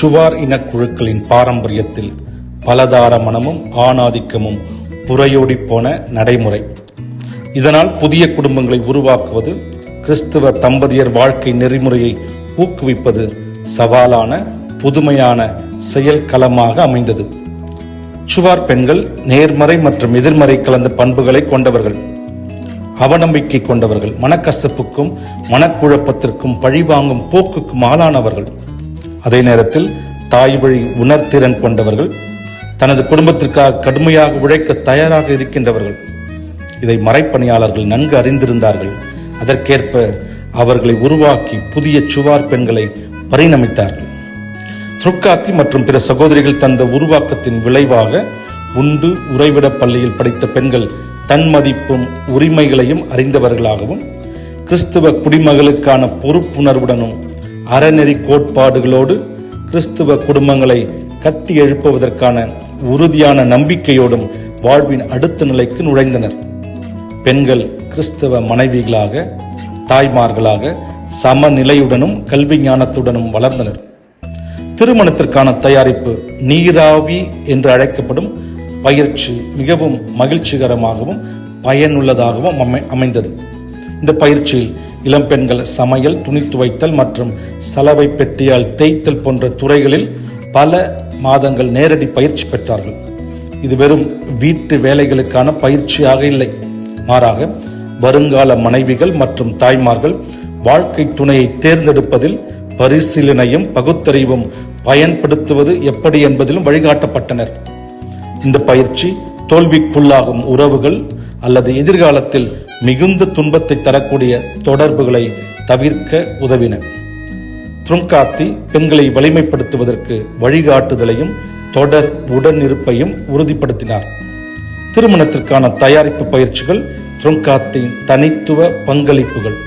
சுவார் இனக்குழுக்களின் பாரம்பரியத்தில் பலதார மனமும் ஆணாதிக்கமும் புறையோடி போன நடைமுறை. இதனால் புதிய குடும்பங்களை உருவாக்குவது கிறிஸ்துவ தம்பதியர் வாழ்க்கை நெறிமுறையை ஊக்குவிப்பது சவாலான புதுமையான செயல்களமாக அமைந்தது. சுவார் பெண்கள் நேர்மறை மற்றும் எதிர்மறை கலந்த பண்புகளை கொண்டவர்கள். அவநம்பிக்கை கொண்டவர்கள் மனக்கசப்புக்கும் மனக்குழப்பத்திற்கும் பழிவாங்கும் போக்குக்கும் ஆளானவர்கள். அதே நேரத்தில் தாய் வழி உணர்திறன் கொண்டவர்கள் தனது குடும்பத்திற்காக கடுமையாக உழைக்க தயாராக இருக்கின்றவர்கள். இதை மறைப்பணியாளர்கள் நன்கு அறிந்திருந்தார்கள். அதற்கேற்ப அவர்களை உருவாக்கி புதிய சுவார் பெண்களை பரிணமித்தார்கள். துருக்காத்தி மற்றும் பிற சகோதரிகள் தந்த உருவாக்கத்தின் விளைவாக உண்டு உறைவிட பள்ளியில் படித்த பெண்கள் தன்மதிப்பும் உரிமைகளையும் அறிந்தவர்களாகவும் கிறிஸ்துவ குடிமகளுக்கான பொறுப்புணர்வுடனும் அறநெறி கோட்பாடுகளோடு கிறிஸ்துவ குடும்பங்களை கட்டி எழுப்புவதற்கான உறுதியான நம்பிக்கையோடும் வாழ்வின் அடுத்த நிலைக்கு நுழைந்தனர். பெண்கள் கிறிஸ்தவ மனைவிகளாக தாய்மார்களாக சமநிலையுடனும் கல்வி ஞானத்துடனும் வளர்ந்தனர். திருமணத்திற்கான தயாரிப்பு நீராவி என்று அழைக்கப்படும் பயிற்சி மிகவும் மகிழ்ச்சிகரமாகவும் பயனுள்ளதாகவும் அமை அமைந்தது. இந்த பயிற்சியில் இளம்பெண்கள் சமையல் துணி துவைத்தல் மற்றும் சலவை பெட்டியால் தேய்த்தல் போன்ற துறைகளில் பல மாதங்கள் நேரடி பயிற்சி பெற்றார்கள். இது வெறும் வீட்டு வேலைகளுக்கான பயிற்சியாக இல்லை. மாறாக வருங்கால மனைவிகள் மற்றும் தாய்மார்கள் வாழ்க்கை துணையை தேர்ந்தெடுப்பதில் பரிசீலனையும் பகுத்தறிவும் பயன்படுத்துவது எப்படி என்பதிலும் வழிகாட்டப்பட்டனர். இந்த பயிற்சி தோல்விக்குள்ளாகும் உறவுகள் அல்லது எதிர்காலத்தில் மிகுந்த துன்பத்தை தரக்கூடிய தொடர்புகளை தவிர்க்க உதவின. துருங்காத்தி பெண்களை வலிமைப்படுத்துவதற்கு வழிகாட்டுதலையும் தொடர் உடனிருப்பையும் உறுதிப்படுத்தினார். திருமணத்திற்கான தயாரிப்பு பயிற்சிகள் துருங்காத்தின் தனித்துவ பங்களிப்புகள்.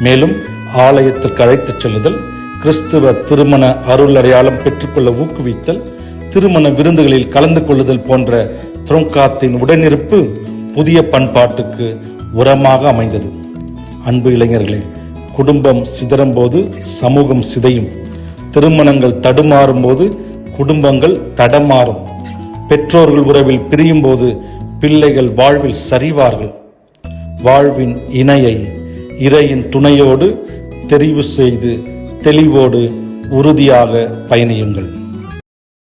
மேலும் ஆலயத்திற்கு அழைத்துச் செல்லுதல் கிறிஸ்துவ திருமண அருள் அடையாளம் பெற்றுக்கொள்ள ஊக்குவித்தல் திருமண விருந்துகளில் கலந்து கொள்ளுதல் போன்ற துரோங்காத்தின் உடனிருப்பு புதிய பண்பாட்டுக்கு உரமாக அமைந்தது. அன்பு இளைஞர்களே குடும்பம் சிதறும் போது சமூகம் சிதையும். திருமணங்கள் தடுமாறும் போது குடும்பங்கள் தடமாறும். பெற்றோர்கள் உறவில் பிரியும் போது பிள்ளைகள் வாழ்வில் சரிவார்கள். வாழ்வின் இணையை இறையின் துணையோடு தெரிவு செய்து தெளிவோடு உறுதியாக பயணியுங்கள்.